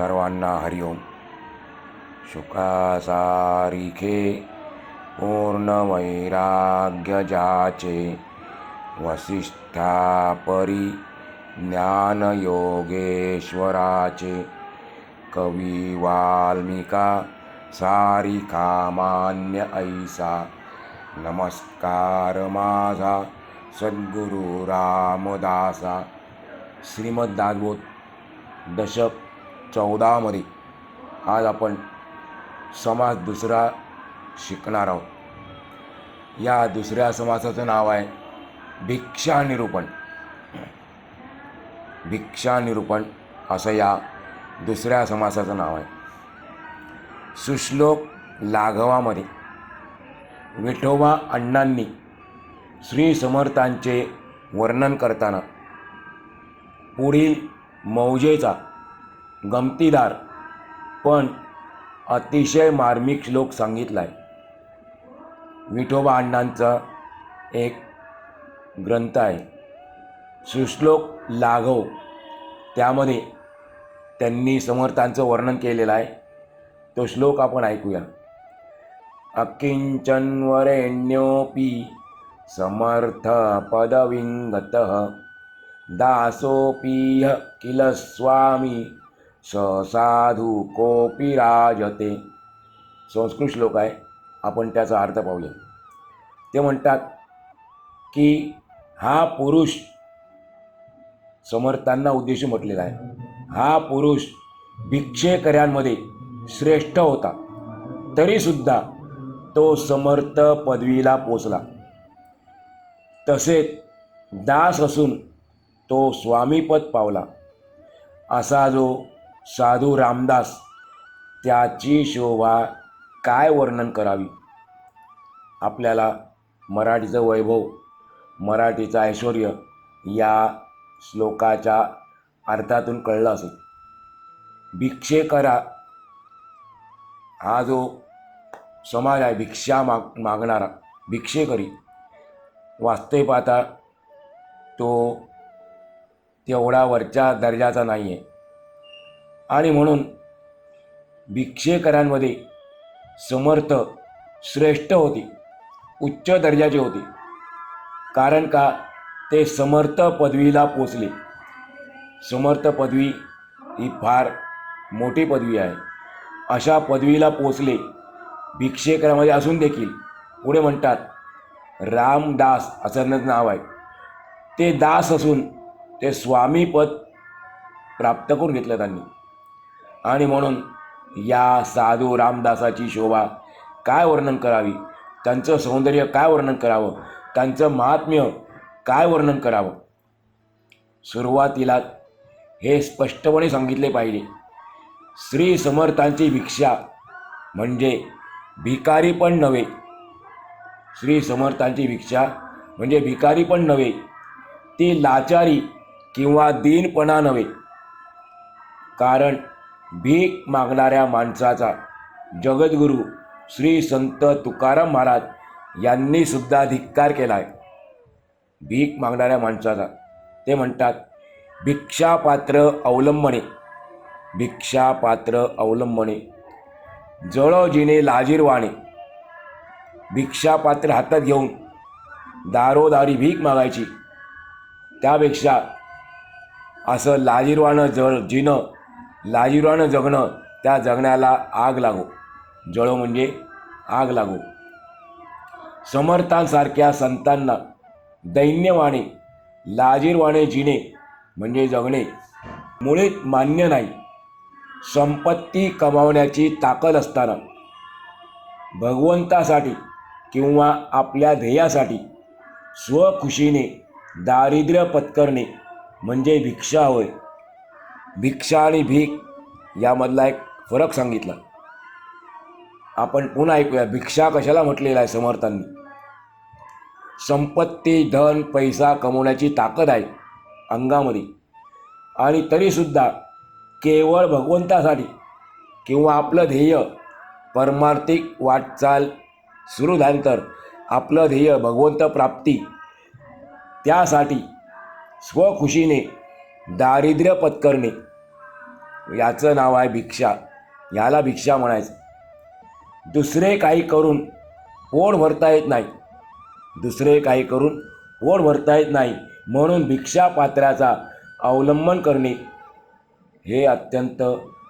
સર્વાન્ના હરિઓમ શુકાસારીખે પૂર્ણવૈરાગ્યજાચે વસિષ્ઠા પરી જ્ઞાનયોગેશ્વરાચે કવિ વાલ્મિકા સારિકા માન્ય ઐસા નમસ્કાર માધા સદગુરુ રામદાસા શ્રીમદ દાદબોધ દશક चौदामध्ये आज आपण समास दुसरा शिकणार आहोत. या दुसऱ्या समासाचं नाव आहे भिक्षा निरूपण. भिक्षा निरूपण असं या दुसऱ्या समासाचं नाव आहे. सुश्लोक लाघवामध्ये विठोबा अण्णांनी श्री समर्थांचे वर्णन करताना पुढील मौजेचा गमतीदार पण अतिशय मार्मिक श्लोक सांगितला आहे विठोबा अण्णांचा एक ग्रंथ आहे. सुश्लोक लाघव त्यामध्ये त्यांनी समर्थांचं वर्णन केलेलं आहे. तो श्लोक आपण ऐकूया. अकिंचन्वरेण्योपी समर्थ पदविंगत दासोपी किल स्वामी ससाधू कोपी राजते. संस्कृत श्लोक आहे. आपण त्याचा अर्थ पाहूया. ते म्हणतात की हा पुरुष समर्थांना उद्देश म्हटलेला आहे. हा पुरुष भिक्षेकऱ्यांमध्ये श्रेष्ठ होता. तरीसुद्धा तो समर्थ पदवीला पोचला. तसेच दास असून तो स्वामीपद पावला. असा जो साधू रामदास त्याची शोभा काय वर्णन करावी? आपल्याला मराठीचं वैभव मराठीचं ऐश्वर या श्लोकाच्या अर्थातून कळलं असेल. भिक्षेकरा हा जो समाज आहे भिक्षा माग मागणारा भिक्षेकरी वास्तव पाहता तो तेवढा वरच्या दर्जाचा नाही आहे आणि म्हणून भिक्षेकरांमध्ये समर्थ श्रेष्ठ होती उच्च दर्जाचे होते. कारण का? ते समर्थ पदवीला पोचले. समर्थ पदवी ही फार मोठी पदवी आहे. अशा पदवीला पोचले भिक्षेकरामध्ये असून देखील पुढे म्हणतात रामदास असं नाव आहे. ते दास असून ते स्वामीपद प्राप्त करून घेतलं त्यांनी. आणि म्हणून या साधू रामदासाची शोभा काय वर्णन करावी? त्यांचं सौंदर्य काय वर्णन करावं? त्यांचं महात्म्य काय वर्णन करावं? सुरुवातीला हे स्पष्टपणे सांगितले पाहिजे. श्री समर्थांची भिक्षा म्हणजे भिकारी पण नव्हे. श्री समर्थांची भिक्षा म्हणजे भिकारी पण नव्हे. ती लाचारी किंवा दीनपणा नव्हे. कारण भीक मागणाऱ्या माणसाचा जगद्गुरू श्री संत तुकाराम महाराज यांनी सुद्धा धिक्कार केला आहे भीक मागणाऱ्या माणसाचा. ते म्हणतात भिक्षापात्र अवलंबणे. भिक्षापात्र अवलंबणे. जळजिने लाजीरवाणे भिक्षापात्र हातात घेऊन दारोदारी भीक मागायची. त्यापेक्षा असं लाजीरवाणं जळ जिणं लाजीरवाणं जगणं त्या जगण्याला आग लागो. जळो म्हणजे आग लागो. समर्थांसारख्या संतांना दैन्यवाणे लाजीरवाणे जिणे म्हणजे जगणे मुळीत मान्य नाही. संपत्ती कमावण्याची ताकद असताना भगवंतासाठी किंवा आपल्या ध्येयासाठी स्वखुशीने दारिद्र्य पत्करणे म्हणजे भिक्षा होय. भिक्षा आणि भीक यामधला एक फरक सांगितला. आपण पुन्हा ऐकूया भिक्षा कशाला म्हटलेला आहे समर्थांनी? संपत्ती धन पैसा कमवण्याची ताकद आहे अंगामध्ये. आणि तरीसुद्धा केवळ भगवंतासाठी किंवा आपलं ध्येय परमार्थिक वाटचाल सुरू झाल्यानंतर आपलं ध्येय भगवंत प्राप्ती त्यासाठी स्वखुशीने दारिद्र्य पत्करणे. याचं नाव आहे भिक्षा. याला भिक्षा म्हणायचं. दुसरे काही करून पोट भरता येत नाही. दुसरे काही करून पोट भरता येत नाही. म्हणून भिक्षा पात्राचा अवलंबन करणे हे अत्यंत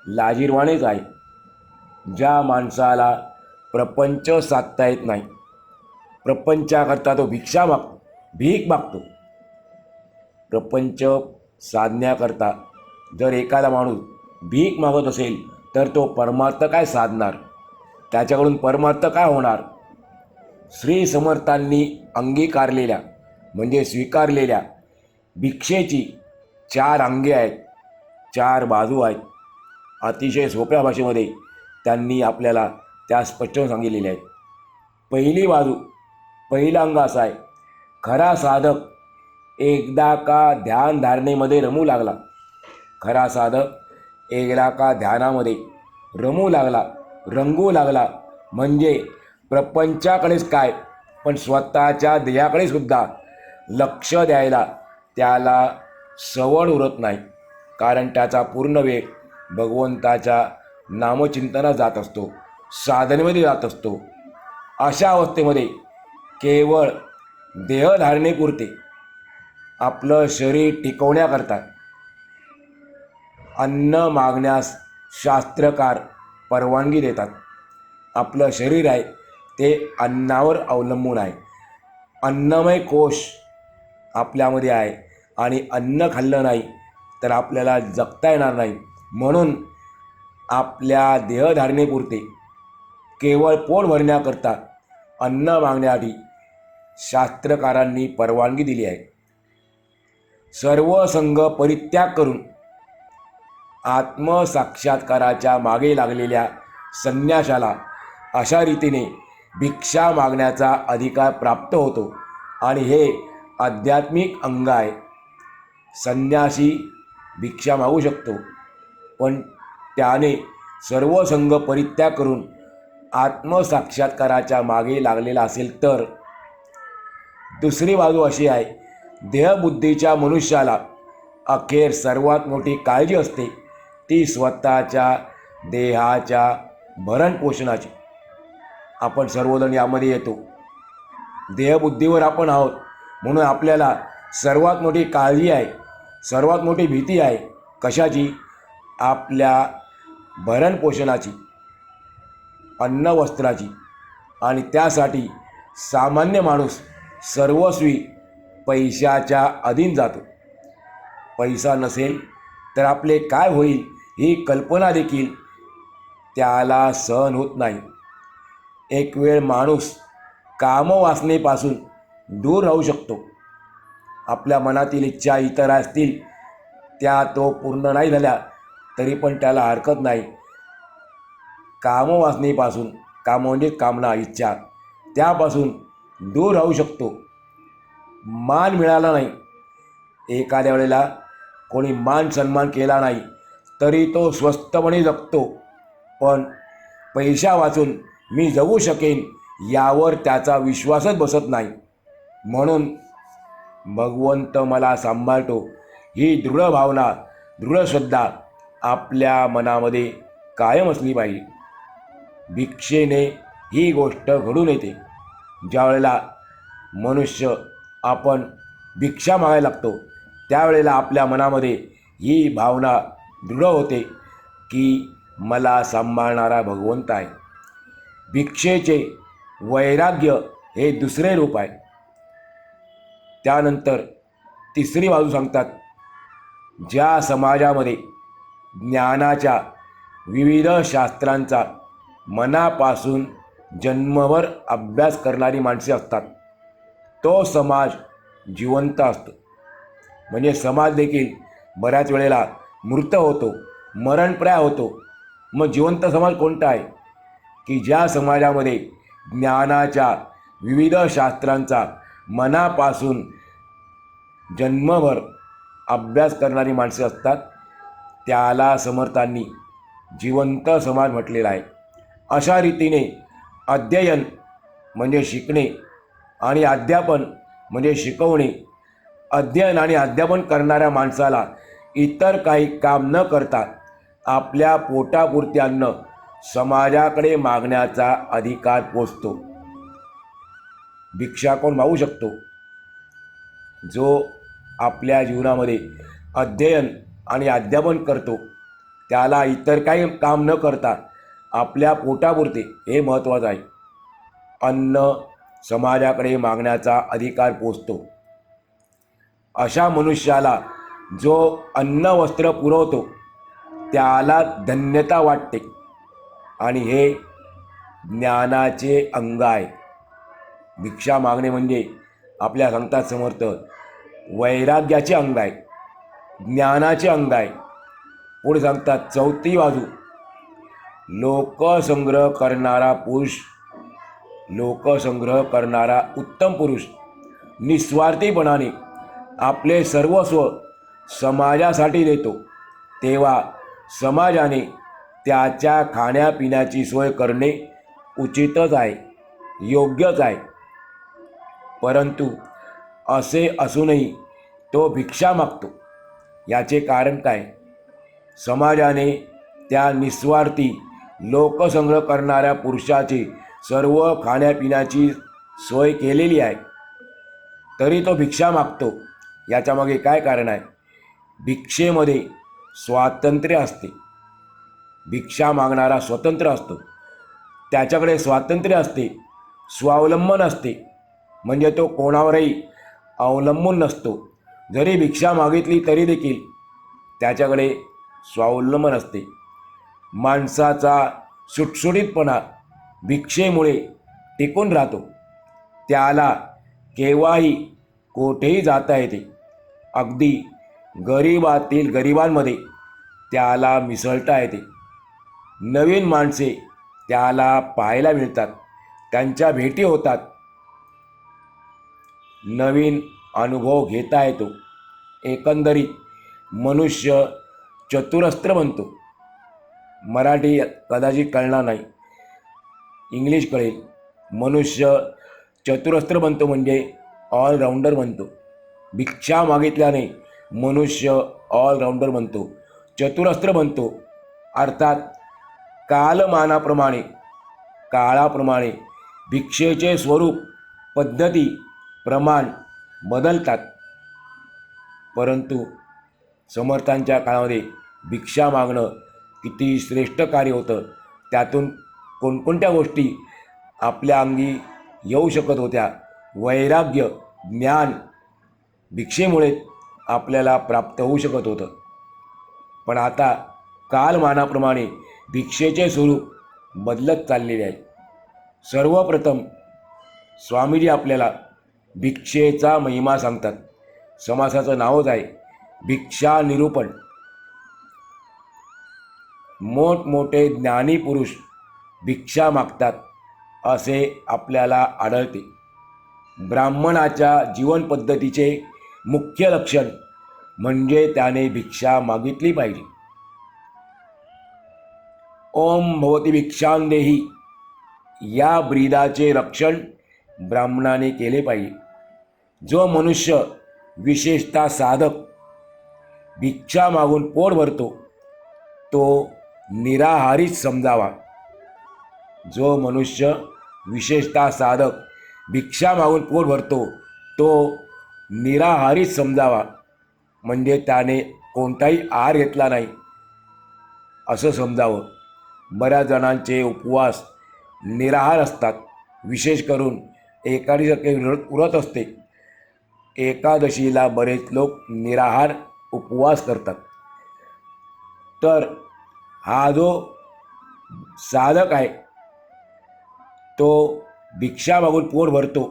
लाजीरवाणेच आहे. ज्या माणसाला प्रपंच साधता येत नाही प्रपंचाकरता तो भिक्षा माग भीक मागतो. प्रपंच साधण्याकरता जर एखादा माणूस भीक मागत असेल तर तो परमार्थ काय साधणार? त्याच्याकडून परमार्थ काय होणार? श्री समर्थांनी अंगीकारलेल्या म्हणजे स्वीकारलेल्या भिक्षेची चार अंगे आहेत चार बाजू आहेत. अतिशय सोप्या भाषेमध्ये त्यांनी आपल्याला त्या स्पष्ट सांगितलेल्या आहेत. पहिली बाजू पहिला अंग असा आहे खरा साधक एकदा का ध्यान धारणेमध्ये रमू लागला. खरा साधक एकदा का ध्यानामध्ये रमू लागला रंगू लागला म्हणजे प्रपंचाकडेच काय पण स्वतःच्या देहाकडे सुद्धा लक्ष द्यायला त्याला सवड उरत नाही. कारण त्याचा पूर्ण वेळ भगवंताच्या नामचिंतनात जात असतो साधनेमध्ये जात असतो. अशा अवस्थेमध्ये केवळ देहधारणेपुरते आपलं शरीर टिकवण्याकरता अन्न मागण्यास शास्त्रकार परवानगी देतात. आपलं शरीर आहे ते अन्नावर अवलंबून आहे. अन्नमय कोश आपल्यामध्ये आहे आणि अन्न खाल्लं नाही तर आपल्याला जगता येणार नाही. म्हणून आपल्या देहधारणेपुरते केवळ पोट भरण्याकरता अन्न मागण्याआधी शास्त्रकारांनी परवानगी दिली आहे. सर्व संघ परित्याग करून आत्मसाक्षात्काराच्या मागे लागलेल्या संन्याशाला अशा रीतीने भिक्षा मागण्याचा अधिकार प्राप्त होतो. आणि हे आध्यात्मिक अंग आहे. संन्यासी भिक्षा मागू शकतो. पण त्याने सर्व संघ परित्याग करून आत्मसाक्षात्काराच्या मागे लागलेला असेल तर? दुसरी बाजू अशी आहे देहबुद्धीच्या मनुष्याला अखेर सर्वात मोठी काळजी असते ती स्वतःच्या देहाच्या भरणपोषणाची. आपण सर्वजण यामध्ये येतो. देहबुद्धीवर आपण आहोत म्हणून आपल्याला सर्वात मोठी काळजी आहे सर्वात मोठी भीती आहे कशाची? आपल्या भरणपोषणाची अन्न वस्त्राची आणि त्यासाठी सामान्य माणूस सर्वस्वी पैशाच्या अधीन जातो. पैसा नसेल तर आपले काय होईल ही कल्पना देखील त्याला सहन होत नाही. एक वेळ माणूस कामवासनेपासून दूर राहू शकतो. आपल्या मनातील इच्छा इतर असतील त्या तो पूर्ण नाही झाल्या तरी पण त्याला हरकत नाही. कामवासनेपासून काम म्हणजे कामना इच्छा त्यापासून दूर राहू शकतो. मान मिळाला नाही. एखाद्या वेळेला कोणी मान सन्मान केला नाही तरी तो स्वस्तपणे जगतो. पण पैसा वाचून मी जगू शकेन यावर त्याचा विश्वासच बसत नाही. म्हणून भगवंत मला सांभाळतो. ही दृढ भावना दृढ श्रद्धा आपल्या मनामध्ये कायम असली पाहिजे. भिक्षेने ही गोष्ट घडून येते. ज्यावेळेला मनुष्य आपण भिक्षा मागायला लागतो. त्यावेळेला आपल्या मनामध्ये ही भावना दृढ होते की मला सांभाळणारा भगवंत आहे. भिक्षेचे वैराग्य हे दुसरे रूप आहे. त्यानंतर तिसरी बाजू सांगतात ज्या समाजामध्ये ज्ञानाच्या विविध शास्त्रांचा मनापासून जन्मभर अभ्यास करणारी माणसे असतात. तो समाज जिवंत असतो. म्हणजे समाज देखील बऱ्याच वेळेला मृत होतो मरणप्राय होतो. मग जिवंत समाज कोणता आहे? की ज्या समाजामध्ये ज्ञानाच्या विविध शास्त्रांचा मनापासून जन्मभर अभ्यास करणारी माणसे असतात त्याला समर्थांनी जिवंत समाज म्हटलेला आहे. अशा रीतीने अध्ययन म्हणजे शिकणे आणि अध्यापन म्हणजे शिकवणे अध्ययन आणि अध्यापन करणाऱ्या माणसाला इतर काही काम न करता आपल्या पोटापुरते अन्न समाजाकडे मागण्याचा अधिकार पोचतो. भिक्षा कोण मागू शकतो? जो आपल्या जीवनामध्ये अध्ययन आणि अध्यापन करतो त्याला इतर काही काम न करता आपल्या पोटापुरते हे महत्त्वाचं आहे. अन्न समाजाकडे मागण्याचा अधिकार पोचतो. अशा मनुष्याला जो अन्न वस्त्र पुरवतो त्याला धन्यता वाटते आणि हे ज्ञानाचे अंग आहे. भिक्षा मागणे म्हणजे आपल्या सांगतात समर्थ वैराग्याचे अंग आहे ज्ञानाचे अंग आहे. पुढे सांगतात चौथी बाजू लोकसंग्रह करणारा पुरुष लोकसंग्रह करणारा उत्तम पुरुष निस्वार्थीपणाने आपले सर्वस्व समाजासाठी देतो. तेव्हा समाजाने त्याच्या खाण्यापिण्याची सोय करणे उचितच आहे योग्यच आहे. परंतु असे असूनही तो भिक्षा मागतो. याचे कारण काय? समाजाने त्या निस्वार्थी लोकसंग्रह करणाऱ्या पुरुषाची सर्व खाण्यापिण्याची सोय केलेली आहे. तरी तो भिक्षा मागतो. याच्यामागे काय कारण आहे? भिक्षेमध्ये स्वातंत्र्य असते. भिक्षा मागणारा स्वतंत्र असतो. त्याच्याकडे स्वातंत्र्य असते. स्वावलंबन असते. म्हणजे तो कोणावरही अवलंबून नसतो. जरी भिक्षा मागितली तरी देखील त्याच्याकडे स्वावलंबन असते. माणसाचा सुटसुटीतपणा भिक्षेमुळे टिकून राहतो. त्याला केव्हाही कोठेही जाता येते. अगदी गरिबातील गरिबांमध्ये त्याला मिसळता येते. नवीन माणसे त्याला पाहायला मिळतात. त्यांच्या भेटी होतात. नवीन अनुभव घेता येतो. एकंदरीत मनुष्य चतुरस्त्र बनतो. मराठी कदाचित कळणार नाही. इंग्लिश कळेल मनुष्य चतुरस्त्र बनतो म्हणजे ऑलराऊंडर बनतो. भिक्षा मागितल्याने मनुष्य ऑलराऊंडर बनतो. चतुरस्त्र बनतो. अर्थात कालमानाप्रमाणे काळाप्रमाणे भिक्षेचे स्वरूप पद्धती प्रमाण बदलतात. परंतु समर्थांच्या काळामध्ये भिक्षा मागणं किती श्रेष्ठ कार्य होतं त्यातून कोणकोणत्या गोष्टी आपल्या अंगी येऊ शकत होत्या? वैराग्य ज्ञान भिक्षेमुळे आपल्याला प्राप्त होऊ शकत होतं. पण आता कालमानाप्रमाणे भिक्षेचे स्वरूप बदलत चाललेले आहे. सर्वप्रथम स्वामीजी आपल्याला भिक्षेचा महिमा सांगतात. समासाचं नावच आहे भिक्षा निरूपण मोठमोठे ज्ञानी पुरुष भिक्षा मागतात असे आपल्याला आढळते. ब्राह्मणाच्या जीवनपद्धतीचे मुख्य लक्षण म्हणजे त्याने भिक्षा मागितली पाहिजे. ओम भवती भिक्षांदेही. या ब्रीदाचे रक्षण ब्राह्मणाने केले पाहिजे. जो मनुष्य विशेषतः साधक भिक्षा मागून पोट भरतो तो निराहारीच समजावा. जो मनुष्य विशेषतः साधक भिक्षा मागून पोट भरतो तो निराहारीच समजावा. म्हणजे त्याने कोणताही आहार घेतला नाही. असं समजावं. बऱ्याच जणांचे उपवास निराहार असतात. विशेष करून एकादशी उरत असते. एकादशीला बरेच लोक निराहार उपवास करतात. तर हा जो साधक आहे तो भिक्षा मागून पोट भरतो.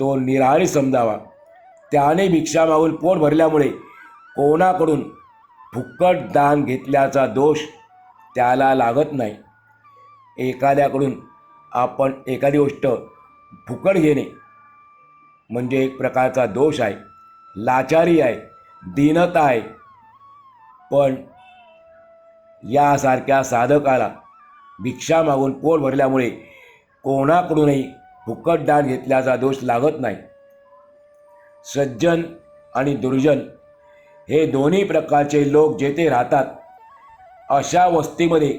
तो निराळी समजावा. त्याने भिक्षा मागून पोट भरल्यामुळे कोणाकडून फुकट दान घेतल्याचा दोष त्याला लागत नाही. एखाद्याकडून आपण एखादी गोष्ट फुकट घेणे म्हणजे एक प्रकारचा दोष आहे लाचारी आहे दीनता आहे. पण यासारख्या साधकाला भिक्षा मागून पोट भरल्यामुळे कोणाकडूनही फुकट दान घेतल्याचा दोष लागत नाही. सज्जन आणि दुर्जन हे दोन्ही प्रकारचे लोक जेथे राहतात अशा वस्तीमध्ये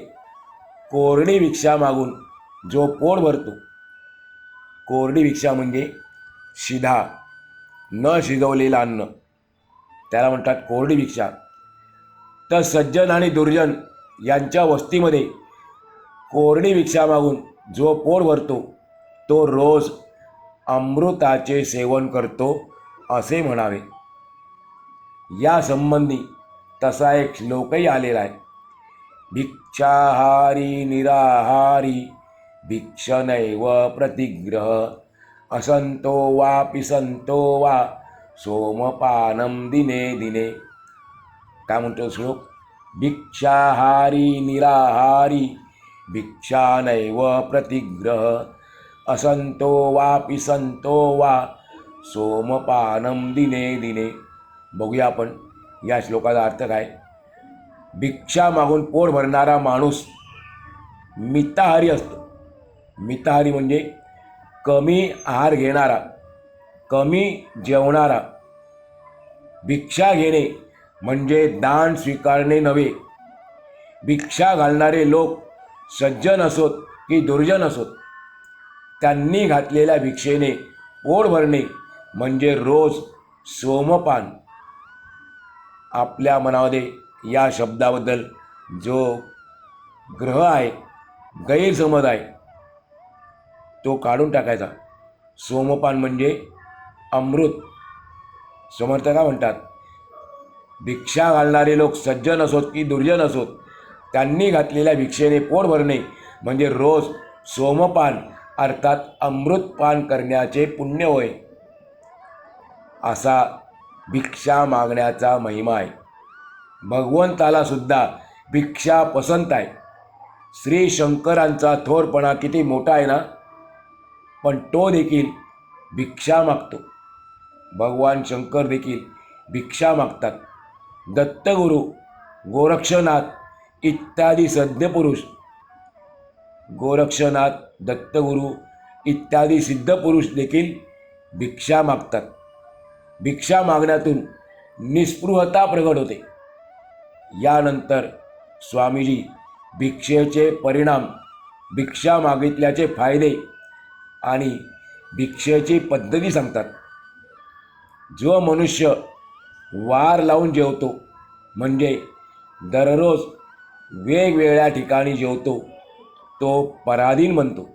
कोरडी भिक्षा मागून जो पोट भरतो. कोरडी भिक्षा म्हणजे शिधा न शिजवलेलं अन्न. त्याला म्हणतात कोरडी भिक्षा. तर सज्जन आणि दुर्जन यांच्या वस्तीमध्ये कोरडी भिक्षा मागून जो पोर भरतो तो रोज अमृताचे सेवन करतो असे म्हणावे. या संबंधी तसा एक श्लोकही आलेला आहे. भिक्षाहारी निराहारी भिक्षनैव प्रतिग्रह असंतो वा पिसंतो वा सोमपानम दिने दिने. काय म्हणतो श्लोक? भिक्षाहारी निराहारी भिक्षा नैव प्रतिग्रह। असंतो वा पिसंतो वा सोमपानम दिने दिने। बघूया आपण या श्लोकाचा अर्थ काय? भिक्षा मागून पोट भरणारा माणूस मिताहारी असतो. मिताहारी म्हणजे कमी आहार घेणारा कमी जेवणारा। भिक्षा घेणे म्हणजे दान स्वीकारणे नव्हे। भिक्षा घालणारे लोक सज्जन असोत की दुर्जन असोत त्यांनी घातलेल्या भिक्षेने पोट भरणे म्हणजे रोज सोमपान. आपल्या मनामध्ये या शब्दाबद्दल जो ग्रह आहे गैरसमज आहे तो काढून टाकायचा. सोमपान म्हणजे अमृत. समर्थ का म्हणतात भिक्षा घालणारे लोक सज्जन असोत की दुर्जन असोत त्यांनी घातलेल्या भिक्षेने पोट भरणे म्हणजे रोज सोमपान अर्थात अमृतपान करण्याचे पुण्य होय. असा भिक्षा मागण्याचा महिमा आहे. भगवंतालासुद्धा भिक्षा पसंत आहे. श्री शंकरांचा थोरपणा किती मोठा आहे ना? पण तो देखील भिक्षा मागतो. भगवान शंकर देखील भिक्षा मागतात. दत्तगुरू गोरक्षनाथ इत्यादी सद्यपुरुष गोरक्षनाथ दत्तगुरू इत्यादी सिद्धपुरुष देखील भिक्षा मागतात. भिक्षा मागण्यातून निस्पृहता प्रगट होते. यानंतर स्वामीजी भिक्षेचे परिणाम भिक्षा मागितल्याचे फायदे आणि भिक्षेची पद्धती सांगतात. जो मनुष्य वार लावून जेवतो म्हणजे दररोज वेगवेगळ्या ठिकाणी जेवतो तो पराधीन बनतो.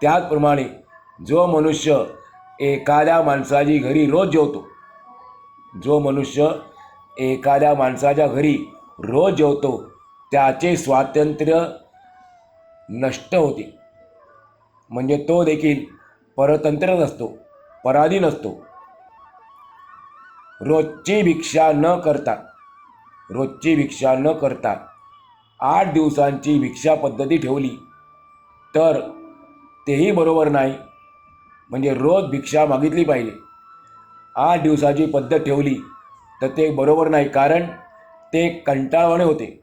त्याचप्रमाणे जो मनुष्य एखाद्या माणसाची घरी रोज जेवतो जो मनुष्य एखाद्या माणसाच्या घरी रोज जेवतो त्याचे स्वातंत्र्य नष्ट होते. म्हणजे तो देखील परतंत्रच असतो पराधीन असतो. रोजची भिक्षा न करता रोजची भिक्षा न करता आठ दिवसांची भिक्षा पद्धती ठेवली. तर तेही बरोबर नाही. म्हणजे रोज भिक्षा मागितली पाहिजे. आठ दिवसाची पद्धत ठेवली तर ते बरोबर नाही कारण ते कंटाळवाणे होते.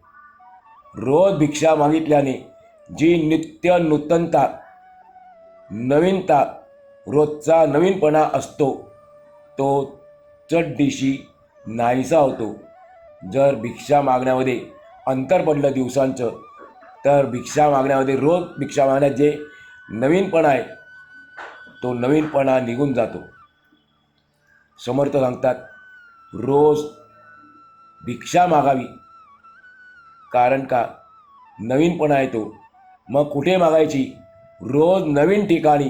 रोज भिक्षा मागितल्याने जी नित्य नूतनता नवीनता रोजचा नवीनपणा असतो तो चटदिशी नाहीसा होतो. जर भिक्षा मागण्यामध्ये अंतर पडलं दिवसांचं. तर भिक्षा मागण्यामध्ये रोज भिक्षा मागण्यात जे नवीनपणा आहे तो नवीनपणा निघून जातो. समर्थ सांगतात रोज भिक्षा मागावी. कारण का? नवीनपणा येतो मग कुठे मागायची? रोज नवीन ठिकाणी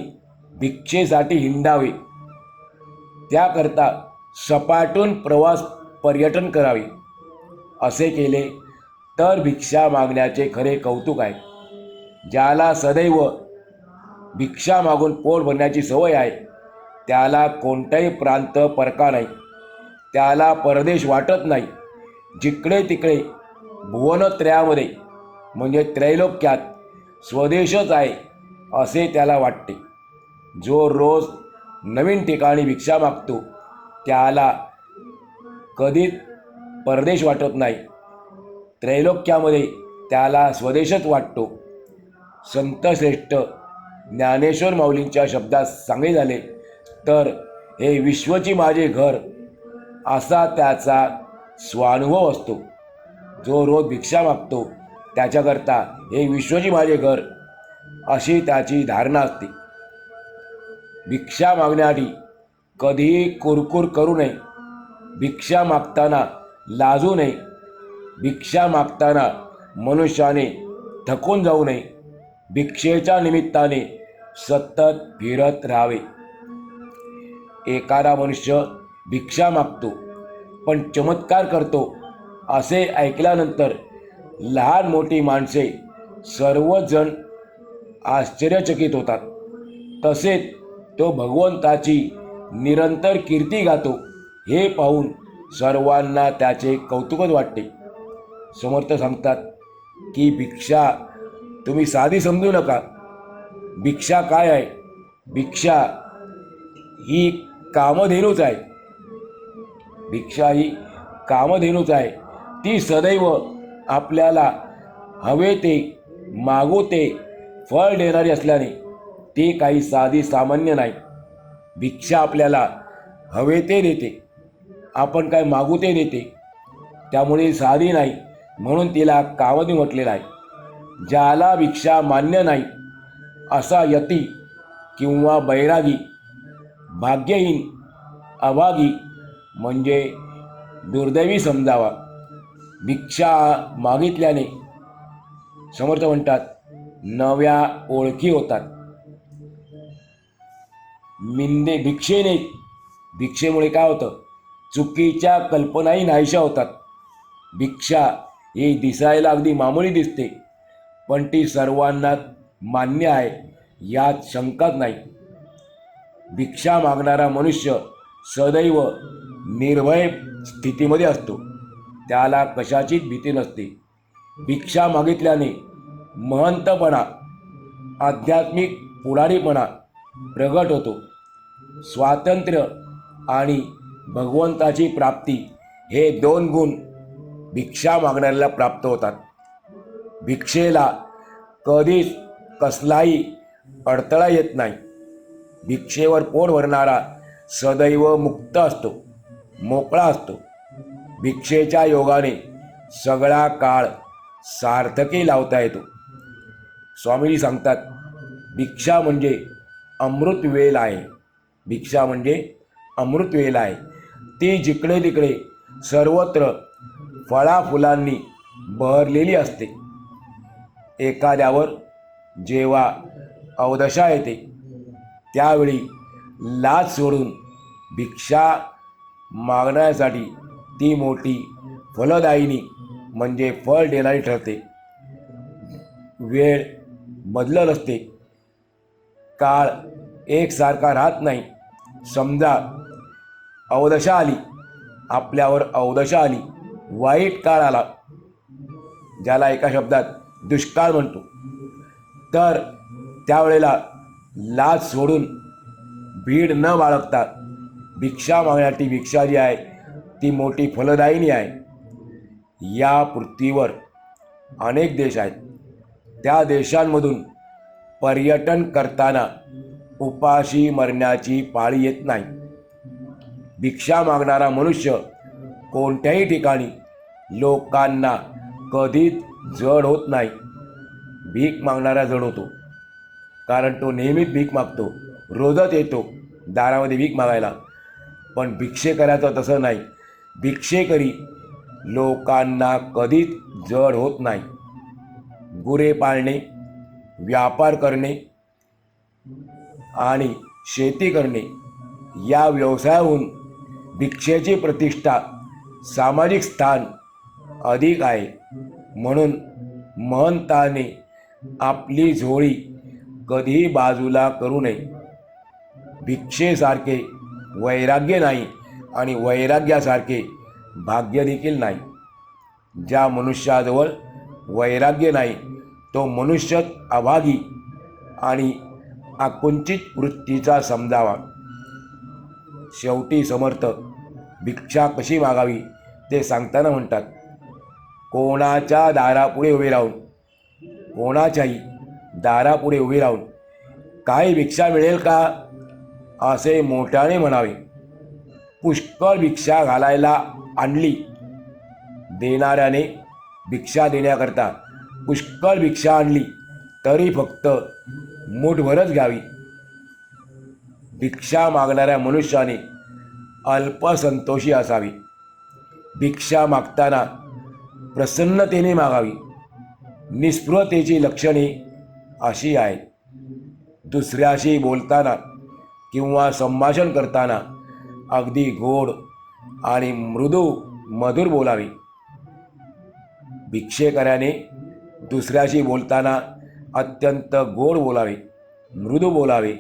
भिक्षेसाठी हिंडावे. त्याकरता सपाटून प्रवास पर्यटन करावे. असे केले तर भिक्षा मागण्याचे खरे कौतुक आहे. ज्याला सदैव भिक्षा मागून पोट भरण्याची सवय आहे त्याला कोणताही प्रांत परका नाही. त्याला परदेश वाटत नाही. जिकडे तिकडे भुवनत्रयामध्ये म्हणजे त्रैलोक्यात स्वदेशच आहे असे त्याला वाटते. जो रोज नवीन ठिकाणी भिक्षा मागतो त्याला कधीच परदेश वाटत नाही. त्रैलोक्यामध्ये त्याला स्वदेशच वाटतो. संतश्रेष्ठ ज्ञानेश्वर माऊलींच्या शब्दात सांगे झाले तर हे विश्वची माझे घर असा त्याचा स्वानुभव असतो. जो रोज भिक्षा मागतो त्याच्याकरता हे विश्वजी माझे घर अशी त्याची धारणा असते. भिक्षा मागण्याआधी कधीही कुरकुर करू नये. भिक्षा मागताना लाजू नये. भिक्षा मागताना मनुष्याने थकून जाऊ नये. भिक्षेच्या निमित्ताने सतत फिरत राहावे. एखादा मनुष्य भिक्षा मागतो पण चमत्कार करतो असे ऐकल्यानंतर लहान मोठी माणसे सर्वजण आश्चर्यचकित होतात. तसेच तो भगवंताची निरंतर कीर्ती गातो हे पाहून सर्वांना त्याचे कौतुकच वाटते. समर्थ सांगतात की भिक्षा तुम्ही साधी समजू नका. भिक्षा काय आहे? भिक्षा ही कामधेनूच आहे. भिक्षा ही कामधेनूच आहे. ती सदैव आपल्याला हवे ते मागू ते फळ देणारी असल्याने ती काही साधी सामान्य नाही. भिक्षा आपल्याला हवे ते देते आपण काय मागू ते देते त्यामुळे साधी नाही. म्हणून तिला कावनी म्हटलेलं आहे. ज्याला भिक्षा मान्य नाही असा यती किंवा बैरागी भाग्यहीन अभागी म्हणजे दुर्दैवी समजावा. भिक्षा मागितल्याने समर्थ म्हणतात नव्या ओळखी होतात. मिंदे भिक्षेने भिक्षेमुळे काय होतं? चुकीच्या कल्पनाही नाहीशा होतात. भिक्षा ही दिसायला अगदी मामुली दिसते. पण ती सर्वांना मान्य आहे यात शंकाच नाही. भिक्षा मागणारा मनुष्य सदैव निर्भय स्थितीमध्ये असतो. त्याला कशाचीच भीती नसते. भिक्षा मागितल्याने महंतपणा आध्यात्मिक पुढारीपणा प्रगट होतो. स्वातंत्र्य आणि भगवंताची प्राप्ती हे दोन गुण भिक्षा मागणाऱ्याला प्राप्त होतात. भिक्षेला कधीच कसलाही अडथळा येत नाही. भिक्षेवर पोट भरणारा सदैव मुक्त असतो मोकळा असतो. भिक्षेच्या योगाने सगळा काळ सार्थकी लावता येतो. स्वामीजी सांगतात भिक्षा म्हणजे अमृत वेल आहे. भिक्षा म्हणजे अमृत वेल आहे. ती जिकडे तिकडे सर्वत्र फळाफुलांनी बहरलेली असते. एखाद्यावर जेव्हा अवदशा येते त्यावेळी लाच सोडून भिक्षा मागण्यासाठी ती मोठी फलदायिनी म्हणजे फळ देणारी ठरते. वेळ बदलत असते. काळ एकसारखा राहत नाही. समजा अवदशा आली आपल्यावर अवदशा आली वाईट काळ आला ज्याला एका शब्दात दुष्काळ म्हणतो. तर त्यावेळेला लाज सोडून भीड न बाळगता भिक्षा मागण्याची भिक्षा जी आहे ती मोठी फलदायिनी आहे. या पृथ्वीवर अनेक देश आहेत. त्या देशांमधून पर्यटन करताना उपाशी मरण्याची पाळी येत नाही. भिक्षा मागणारा मनुष्य कोणत्याही ठिकाणी लोकांना कधीच जड होत नाही. भीक मागणारा जड होतो. कारण तो नेहमीच भीक मागतो. रोजच येतो. दारामध्ये भीक मागायला. पण भिक्षेकराचं तसं नाही. भिक्षेकरी लोकांना कधीच जड होत नाही. गुरे पाळणे व्यापार करणे आणि शेती करणे या व्यवसायाहून भिक्षेची प्रतिष्ठा सामाजिक स्थान अधिक आहे. म्हणून महंताने आपली झोळी कधीही बाजूला करू नये. भिक्षेसारखे वैराग्य नाही आणि वैराग्यासारखे भाग्य देखील नाही. ज्या मनुष्याजवळ वैराग्य नाही तो मनुष्यच अभागी आणि आकुंचित वृत्तीचा समजावा. शेवटी समर्थ भिक्षा कशी मागावी ते सांगताना म्हणतात कोणाच्या दारापुढे उभे राहून कोणाच्याही दारापुढे उभे राहून काही भिक्षा मिळेल का? असे मोठ्याने म्हणावे. पुष्कळ भिक्षा घालायला आणली. देणाऱ्याने भिक्षा देण्याकरता पुष्कळ भिक्षा आणली. तरी फक्त मूठभरच घ्यावी. भिक्षा मागणाऱ्या मनुष्याने अल्पसंतोषी असावी. भिक्षा मागताना प्रसन्नतेने मागावी. निस्पृहतेची लक्षणे अशी आहेत. दुसऱ्याशी बोलताना किंवा संभाषण करताना अगदी गोड आणि मृदू मधुर बोलावे. भिक्षेकऱ्याने दुसऱ्याशी बोलताना अत्यंत गोड बोलावे मृदू बोलावे.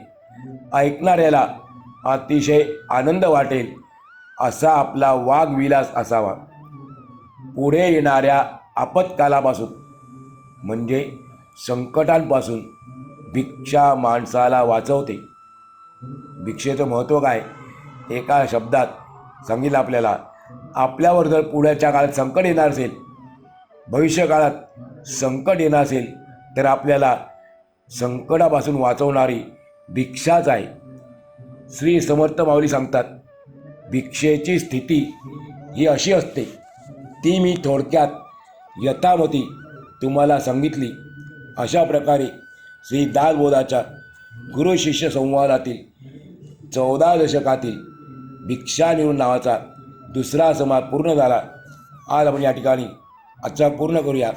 ऐकणाऱ्याला अतिशय आनंद वाटेल असा आपला वाघविलास असावा. पुढे येणाऱ्या आपत्कालापासून म्हणजे संकटांपासून भिक्षा माणसाला वाचवते. भिक्षेचं महत्त्व काय? एका शब्दात सांगितलं आपल्याला आपल्यावर जर पुढ्याच्या काळात संकट येणार असेल भविष्यकाळात संकट येणार असेल तर आपल्याला संकटापासून वाचवणारी भिक्षाच आहे. श्री समर्थ माऊली सांगतात भिक्षेची स्थिती ही अशी असते ती मी थोडक्यात यथामती तुम्हाला सांगितली. अशा प्रकारे श्री दासबोधाच्या गुरुशिष्य संवादातील चौदा दशकातील भिक्षानिवून नावाचा दुसरा समाज पूर्ण झाला. आज आपण या ठिकाणी आजचा पूर्ण करूया.